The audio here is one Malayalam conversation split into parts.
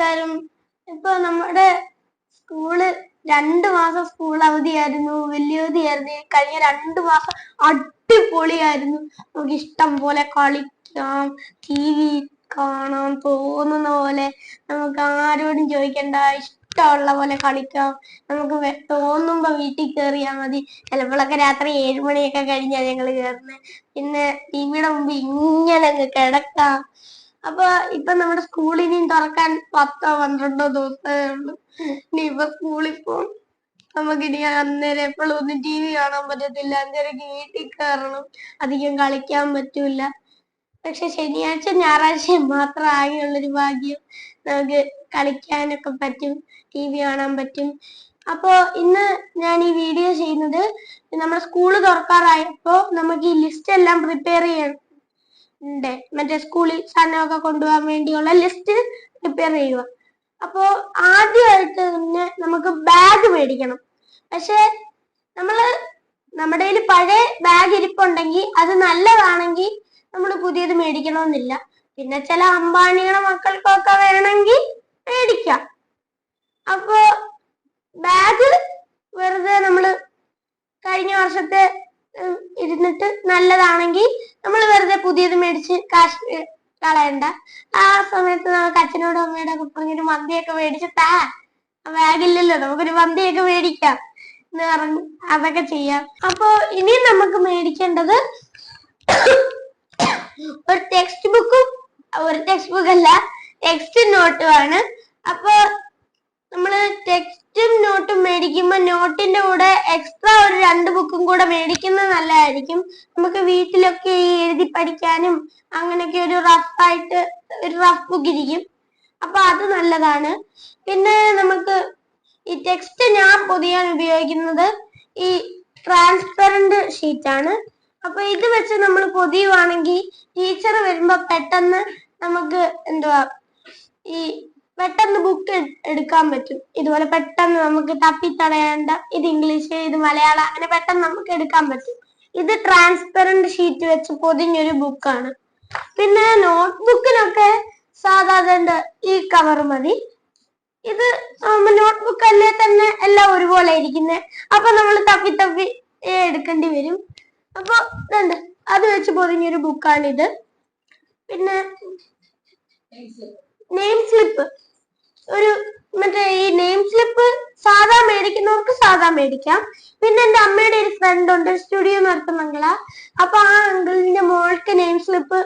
നമസ്കാരം ഇപ്പൊ നമ്മുടെ സ്കൂൾ രണ്ട് മാസം സ്കൂൾ അവധിയായിരുന്നു. വലിയവധിയായിരുന്നു കഴിഞ്ഞ രണ്ട് മാസം അടിപൊളിയായിരുന്നു. നമുക്ക് ഇഷ്ടം പോലെ കളിക്കാം ടി വി കാണാൻ തോന്നുന്ന പോലെ നമുക്ക് ആരോടും ചോദിക്കണ്ട ഇഷ്ടമുള്ള പോലെ കളിക്കാം. നമുക്ക് തോന്നുമ്പോ വീട്ടിൽ കയറിയാ മതി. ചിലപ്പോഴൊക്കെ രാത്രി ഏഴുമണിയൊക്കെ കഴിഞ്ഞാ ഞങ്ങൾ കയറുന്നത് പിന്നെ ടി വിയുടെ മുമ്പ് ഇങ്ങനെ കിടക്കാം. അപ്പൊ ഇപ്പൊ നമ്മുടെ സ്കൂളിനി തുറക്കാൻ പത്തോ പന്ത്രണ്ടോ ദിവസമേ ഉള്ളൂ. ഇനി ഇപ്പൊ സ്കൂളിൽ പോകും നമുക്കിനി അന്നേരം എപ്പോഴും ഒന്നും ടി വി കാണാൻ പറ്റത്തില്ല. അന്നേരം വീട്ടിൽ കയറണം. അധികം കളിക്കാൻ പറ്റൂല. പക്ഷെ ശനിയാഴ്ച ഞായറാഴ്ച മാത്രം ആകെയുള്ളൊരു ഭാഗ്യം നമുക്ക് കളിക്കാനൊക്കെ പറ്റും. ടി വി കാണാൻ പറ്റും. അപ്പോ ഇന്ന് ഞാൻ ഈ വീഡിയോ ചെയ്യുന്നത് നമ്മുടെ സ്കൂൾ തുറക്കാറായപ്പോ നമുക്ക് ഈ ലിസ്റ്റ് എല്ലാം പ്രിപ്പയർ ചെയ്യണം. ഉണ്ട്. മറ്റേ സ്കൂളിൽ സാധനമൊക്കെ കൊണ്ടുപോകാൻ വേണ്ടിയുള്ള ലിസ്റ്റ് പ്രിപ്പയർ ചെയ്യുക. അപ്പോ ആദ്യമായിട്ട് തന്നെ നമുക്ക് ബാഗ് മേടിക്കണം. പക്ഷെ നമ്മൾ നമ്മുടെ കയ്യിൽ പഴയ ബാഗ് ഇരിപ്പുണ്ടെങ്കിൽ അത് നല്ലതാണെങ്കിൽ നമ്മൾ പുതിയത് മേടിക്കണമെന്നില്ല. പിന്നെ ചില അംബാനിയുടെ മക്കൾക്കൊക്കെ വേണമെങ്കിൽ മേടിക്കാം. അപ്പോ ബാഗ് വെറുതെ നമ്മൾ കഴിഞ്ഞ വർഷത്തെ ഇരുന്നിട്ട് നല്ലതാണെങ്കിൽ നമ്മൾ വെറുതെ പുതിയത് മേടിച്ച് കാശ് കളയണ്ട. ആ സമയത്ത് നമുക്ക് അച്ഛനോടും അമ്മയോടും ഒക്കെ പറഞ്ഞൊരു മന്തിയൊക്കെ മേടിച്ച് താ ബാഗില്ലല്ലോ നമുക്കൊരു മന്തിയൊക്കെ മേടിക്കാം. എന്ന് പറഞ്ഞ് അതൊക്കെ ചെയ്യാം. അപ്പോ ഇനി നമുക്ക് മേടിക്കേണ്ടത് ഒരു ടെക്സ്റ്റ് ബുക്കും ഒരു ടെക്സ്റ്റ് ബുക്ക് അല്ല ടെക്സ്റ്റ് നോട്ടുമാണ് അപ്പൊ നമ്മൾ ടെക്സ്റ്റും നോട്ടും മേടിക്കുമ്പോ നോട്ടിന്റെ കൂടെ എക്സ്ട്രാ ഒരു രണ്ട് ബുക്കും കൂടെ മേടിക്കുന്നത് നല്ലതായിരിക്കും. നമുക്ക് വീട്ടിലൊക്കെ ഈ എഴുതി പഠിക്കാനും അങ്ങനെയൊക്കെ ഒരു റഫായിട്ട് ഒരു റഫ് ബുക്ക് ഇരിക്കും. അപ്പൊ അത് നല്ലതാണ്. പിന്നെ നമുക്ക് ഈ ടെക്സ്റ്റ് ഞാൻ പൊതിയാൻ ഉപയോഗിക്കുന്നത് ഈ ട്രാൻസ്പെറന്റ് ഷീറ്റ് ആണ്. അപ്പൊ ഇത് വെച്ച് നമ്മൾ പൊതിയുവാണെങ്കിൽ ടീച്ചർ വരുമ്പോ പെട്ടെന്ന് നമുക്ക് എന്തുവാ ഈ പെട്ടെന്ന് ബുക്ക് എടുക്കാൻ പറ്റും. ഇതുപോലെ പെട്ടെന്ന് നമുക്ക് തപ്പി തടയേണ്ട ഇത് ഇംഗ്ലീഷ് ഇത് മലയാളം അങ്ങനെ പെട്ടെന്ന് നമുക്ക് എടുക്കാൻ പറ്റും. ഇത് ട്രാൻസ്പെറന്റ് ഷീറ്റ് വെച്ച് പൊതിഞ്ഞൊരു ബുക്കാണ് പിന്നെ നോട്ട് ബുക്കിനൊക്കെ സാധാരണ ഈ കവർ മതി. ഇത് നോട്ട് ബുക്ക് അല്ലേ തന്നെ എല്ലാം ഒരുപോലെ ഇരിക്കുന്നത് അപ്പൊ നമ്മൾ തപ്പി തപ്പി എടുക്കേണ്ടി വരും. അപ്പൊ ഇതുണ്ട് അത് വെച്ച് പൊതിഞ്ഞൊരു ബുക്കാണിത് പിന്നെ നെയിം സ്ലിപ്പ് ഒരു മറ്റേ ഈ നെയിം സ്ലിപ്പ് സാധാ മേടിക്കുന്നവർക്ക് സാധാ മേടിക്കാം. പിന്നെ എന്റെ അമ്മയുടെ ഒരു ഫ്രണ്ട് ഉണ്ട് സ്റ്റുഡിയോ നടത്തുന്ന അപ്പൊ ആ അങ്കിളിന്റെ മോൾക്ക് നെയിം സ്ലിപ്പ്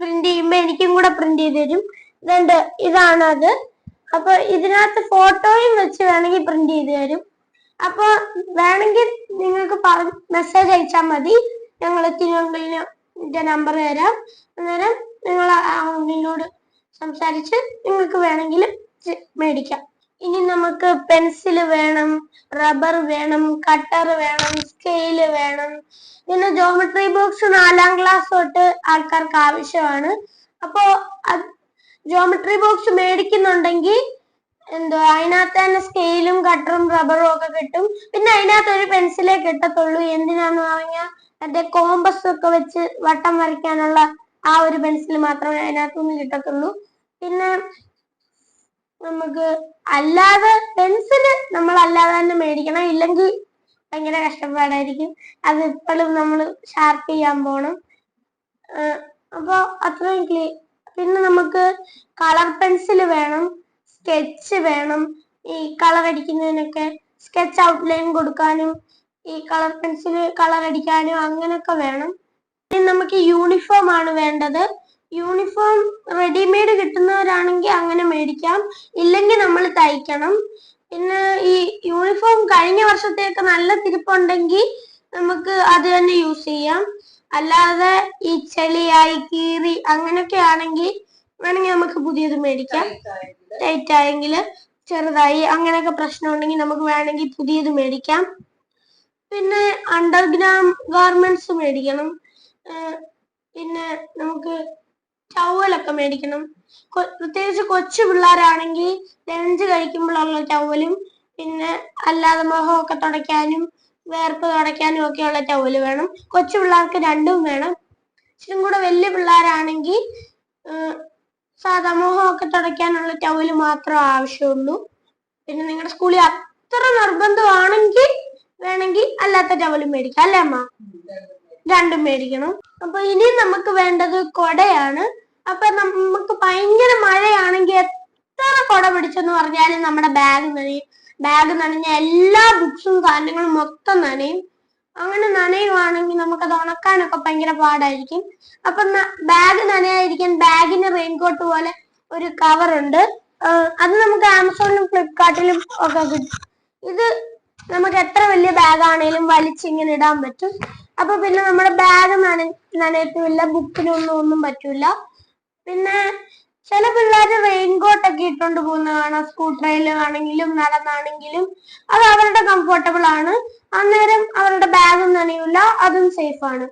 പ്രിന്റ് ചെയ്യുമ്പോ എനിക്കും കൂടെ പ്രിന്റ് ചെയ്ത് തരും. രണ്ട് ഇതാണ് അത്. അപ്പൊ ഇതിനകത്ത് ഫോട്ടോയും വെച്ച് വേണമെങ്കിൽ പ്രിന്റ് ചെയ്ത് തരും. അപ്പൊ വേണമെങ്കിൽ നിങ്ങൾക്ക് മെസ്സേജ് അയച്ചാൽ മതി. ഞങ്ങൾ തിരുവനന്തപുരത്തിന്റെ നമ്പർ തരാം. അന്നേരം നിങ്ങൾ ആ അങ്കിളിനോട് സംസാരിച്ച് നിങ്ങൾക്ക് വേണമെങ്കിൽ മേടിക്കാം. ഇനി നമുക്ക് പെൻസിൽ വേണം റബ്ബർ വേണം കട്ടർ വേണം സ്കെയിൽ വേണം. പിന്നെ ജോമെട്രി ബോക്സ് നാലാം ക്ലാസ് തൊട്ട് ആൾക്കാർക്ക് ആവശ്യമാണ്. അപ്പോ ജോമെട്രി ബോക്സ് മേടിക്കുന്നുണ്ടെങ്കിൽ എന്തോ അതിനകത്ത് തന്നെ സ്കെയിലും കട്ടറും റബ്ബറും ഒക്കെ കിട്ടും. പിന്നെ അതിനകത്ത് ഒരു പെൻസിലേ കിട്ടത്തുള്ളൂ. എന്തിനാന്ന് പറഞ്ഞാൽ മറ്റേ കോമ്പസ് ഒക്കെ വെച്ച് വട്ടം വരയ്ക്കാനുള്ള ആ ഒരു പെൻസിൽ മാത്രമേ അതിനകത്തുനിന്ന് കിട്ടത്തുള്ളൂ. പിന്നെ നമുക്ക് അല്ലാതെ പെൻസിൽ നമ്മൾ അല്ലാതെ തന്നെ മേടിക്കണം. ഇല്ലെങ്കിൽ ഭയങ്കര കഷ്ടപ്പാടായിരിക്കും. അത് ഇപ്പോഴും നമ്മൾ ഷാർപ്പ് ചെയ്യാൻ പോണം. അപ്പോൾ അത്രയും ക്ലീ പിന്നെ നമുക്ക് കളർ പെൻസിൽ വേണം സ്കെച്ച് വേണം. ഈ കളർ അടിക്കുന്നതിനൊക്കെ സ്കെച്ച് ഔട്ട്ലൈൻ കൊടുക്കാനും ഈ കളർ പെൻസിൽ കളർ അടിക്കാനും അങ്ങനെയൊക്കെ വേണം. ഇനി നമുക്ക് യൂണിഫോം ആണ് വേണ്ടത്. യൂണിഫോം റെഡിമെയ്ഡ് കിട്ടുന്നവരാണെങ്കിൽ അങ്ങനെ മേടിക്കാം. ഇല്ലെങ്കിൽ നമ്മൾ തയ്ക്കണം. പിന്നെ ഈ യൂണിഫോം കഴിഞ്ഞ വർഷത്തേക്ക് നല്ല തിരിപ്പുണ്ടെങ്കിൽ നമുക്ക് അത് തന്നെ യൂസ് ചെയ്യാം. അല്ലാതെ ഈ ചെളിയായി കീറി അങ്ങനെയൊക്കെ ആണെങ്കിൽ വേണമെങ്കിൽ നമുക്ക് പുതിയത് മേടിക്കാം. ടൈറ്റ് ആയെങ്കിൽ ചെറുതായി അങ്ങനെയൊക്കെ പ്രശ്നം ഉണ്ടെങ്കിൽ നമുക്ക് വേണമെങ്കിൽ പുതിയത് മേടിക്കാം. പിന്നെ അണ്ടർഗ്രൗണ്ട് ഗാർമെന്റ്സ് മേടിക്കണം. പിന്നെ നമുക്ക് ടവലൊക്കെ മേടിക്കണം. പ്രത്യേകിച്ച് കൊച്ചു പിള്ളേരാണെങ്കിൽ ലഞ്ച് കഴിക്കുമ്പോഴുള്ള ടവലും പിന്നെ അല്ലാതെ മുഖമൊക്കെ തുടയ്ക്കാനും വേർപ്പ് തുടയ്ക്കാനും ഒക്കെയുള്ള ടവൽ വേണം. കൊച്ചു പിള്ളേർക്ക് രണ്ടും വേണം. ഇച്ചിരി കൂടെ വലിയ പിള്ളേരാണെങ്കിൽ സാധാ മുഖമൊക്കെ തുടയ്ക്കാനുള്ള ടവൽ മാത്രം ആവശ്യമുള്ളൂ. പിന്നെ നിങ്ങളുടെ സ്കൂളിൽ അത്ര നിർബന്ധമാണെങ്കിൽ വേണമെങ്കിൽ അല്ലാത്ത ടവലും മേടിക്കാം. അല്ലേ അമ്മ? രണ്ടും മേടിക്കണം. അപ്പൊ ഇനി നമുക്ക് വേണ്ടത് കൊടയാണ്. അപ്പൊ നമുക്ക് ഭയങ്കര മഴയാണെങ്കിൽ എത്ര കൊട പിടിച്ചെന്ന് പറഞ്ഞാലും നമ്മുടെ ബാഗ് നനയും. ബാഗ് നനഞ്ഞ എല്ലാ ബുക്സും സാധനങ്ങളും മൊത്തം നനയും. അങ്ങനെ നനയുവാണെങ്കിൽ നമുക്കത് ഉണക്കാനൊക്കെ ഭയങ്കര പാടായിരിക്കും. അപ്പൊ ബാഗ് നനയായിരിക്കാൻ ബാഗിന് റെയിൻകോട്ട് പോലെ ഒരു കവർ ഉണ്ട്. അത് നമുക്ക് ആമസോണിലും ഫ്ലിപ്കാർട്ടിലും ഒക്കെ കിട്ടും. ഇത് നമുക്ക് എത്ര വലിയ ബാഗ് ആണെങ്കിലും വലിച്ചിങ്ങനെ ഇടാൻ പറ്റും. അപ്പൊ പിന്നെ നമ്മുടെ ബാഗ് നന നനയത്തുമില്ല ബുക്കിനൊന്നും ഒന്നും പറ്റൂല. പിന്നെ ചില പിള്ളേർ റെയിൻകോട്ട് ഒക്കെ ഇട്ടുകൊണ്ട് പോകുന്ന കാണാം സ്കൂട്ടറിലാണെങ്കിലും നടന്നാണെങ്കിലും അത് അവരുടെ കംഫർട്ടബിൾ ആണ്. അന്നേരം അവരുടെ ബാഗും നനയൂല അതും സേഫ് ആണ്.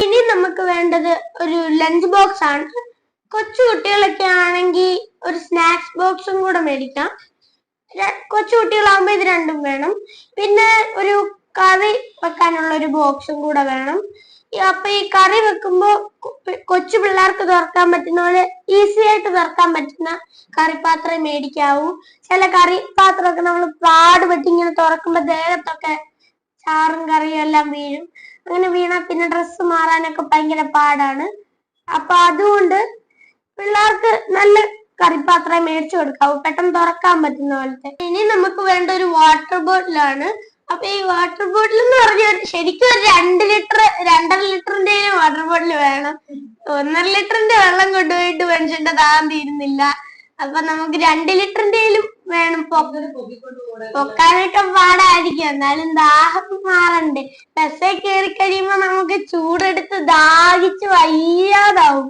ഇനി നമുക്ക് വേണ്ടത് ഒരു ലഞ്ച് ബോക്സ് ആണ്. കൊച്ചു കുട്ടികളൊക്കെ ആണെങ്കിൽ ഒരു സ്നാക്സ് ബോക്സും കൂടെ മേടിക്കാം. കൊച്ചു കുട്ടികളാകുമ്പോ ഇത് രണ്ടും വേണം. പിന്നെ ഒരു കറി വെക്കാനുള്ള ഒരു ബോക്സും കൂടെ വേണം. അപ്പൊ ഈ കറി വെക്കുമ്പോ കൊച്ചു പിള്ളേർക്ക് തുറക്കാൻ പറ്റുന്ന പോലെ ഈസി ആയിട്ട് തുറക്കാൻ പറ്റുന്ന കറിപ്പാത്രം മേടിക്കാവൂ. ചില കറി പാത്രമൊക്കെ നമ്മൾ പാടുപെട്ട് ഇങ്ങനെ തുറക്കുമ്പോ ദേഹത്തൊക്കെ ചാറും കറിയും എല്ലാം വീഴും. അങ്ങനെ വീണാ പിന്നെ ഡ്രസ്സ് മാറാനൊക്കെ ഭയങ്കര പാടാണ്. അപ്പൊ അതുകൊണ്ട് പിള്ളേർക്ക് നല്ല കറിപ്പാത്രം മേടിച്ചു കൊടുക്കാവൂ. പെട്ടെന്ന് തുറക്കാൻ പറ്റുന്ന പോലത്തെ. ഇനി നമുക്ക് വേണ്ട ഒരു വാട്ടർ ബോട്ടിലാണ് അപ്പൊ ഈ വാട്ടർ ബോട്ടിൽ എന്ന് പറഞ്ഞാൽ ശരിക്കും ഒരു രണ്ട് ലിറ്റർ രണ്ടര ലിറ്ററിന്റെ വാട്ടർ ബോട്ടിൽ വേണം. ഒന്നര ലിറ്ററിന്റെ വെള്ളം കൊണ്ടുപോയിട്ട് മനുഷ്യന്റെ ദാഹം തീരുന്നില്ല അപ്പൊ നമുക്ക് രണ്ട് ലിറ്ററിന്റെയിലും വേണം പൊക്കാനൊക്കെ പാടായിരിക്കും. എന്നാലും ദാഹം മാറണ്ടേ. ബസ്സേ കയറി കഴിയുമ്പോ നമുക്ക് ചൂടെടുത്ത് ദാഹിച്ച് വയ്യാതാവും.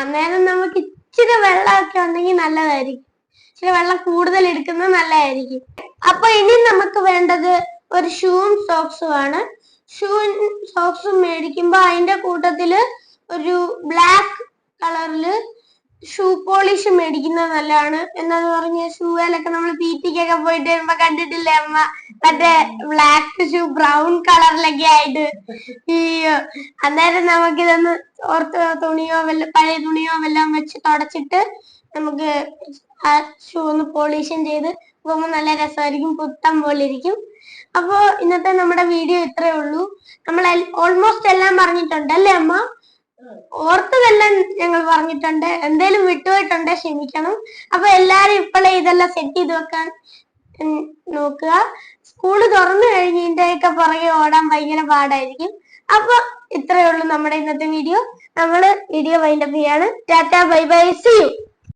അന്നേരം നമുക്ക് ഇച്ചിരി വെള്ളമൊക്കെ ഉണ്ടെങ്കിൽ നല്ലതായിരിക്കും. ഇച്ചിരി വെള്ളം കൂടുതൽ എടുക്കുന്നത് നല്ലതായിരിക്കും. അപ്പൊ ഇനി നമുക്ക് വേണ്ടത് ഒരു ഷൂവും സോക്സും ആണ് ഷൂവും സോക്സും മേടിക്കുമ്പോൾ അതിന്റെ കൂട്ടത്തിൽ ഒരു ബ്ലാക്ക് കളറിൽ ഷൂ പോളിഷ് മേടിക്കുന്നത് നല്ലതാണ്. എന്താന്ന് പറഞ്ഞ ഷൂവിലൊക്കെ നമ്മൾ പീറ്റിക്കൊക്കെ പോയിട്ട് വരുമ്പോ കണ്ടിട്ടില്ലേ അമ്മ മറ്റേ ബ്ലാക്ക് ഷൂ ബ്രൗൺ കളറിലൊക്കെ ആയിട്ട്. ഈ അന്നേരം നമുക്കിതൊന്ന് ഓർത്ത് തുണിയോ വല്ല പഴയ തുണിയോ വല്ലതും വെച്ച് തുടച്ചിട്ട് നമുക്ക് ആ ഷൂ ഒന്ന് പോളിഷൻ ചെയ്ത് പോകുമ്പോൾ നല്ല രസമായിരിക്കും. പുത്തം പോലെ ഇരിക്കും. അപ്പോ ഇന്നത്തെ നമ്മുടെ വീഡിയോ ഇത്രേ ഉള്ളൂ. നമ്മൾ ഓൾമോസ്റ്റ് എല്ലാം പറഞ്ഞിട്ടുണ്ട് അല്ലേ അമ്മ? ഓർത്തതെല്ലാം ഞങ്ങൾ പറഞ്ഞിട്ടുണ്ട്. എന്തേലും വിട്ടുപോയിട്ടുണ്ട് ക്ഷമിക്കണം. അപ്പൊ എല്ലാരും ഇപ്പോഴേ ഇതെല്ലാം സെറ്റ് ചെയ്ത് വെക്കാൻ നോക്കുക. സ്കൂൾ തുറന്നു കഴിഞ്ഞതിന്റെയൊക്കെ പുറകെ ഓടാൻ ഭയങ്കര പാടായിരിക്കും. അപ്പൊ ഇത്രയേ ഉള്ളൂ നമ്മുടെ ഇന്നത്തെ വീഡിയോ നമ്മൾ വീഡിയോ വൈൻഡപ്പ് ചെയ്യാണ്. Tata bye bye see you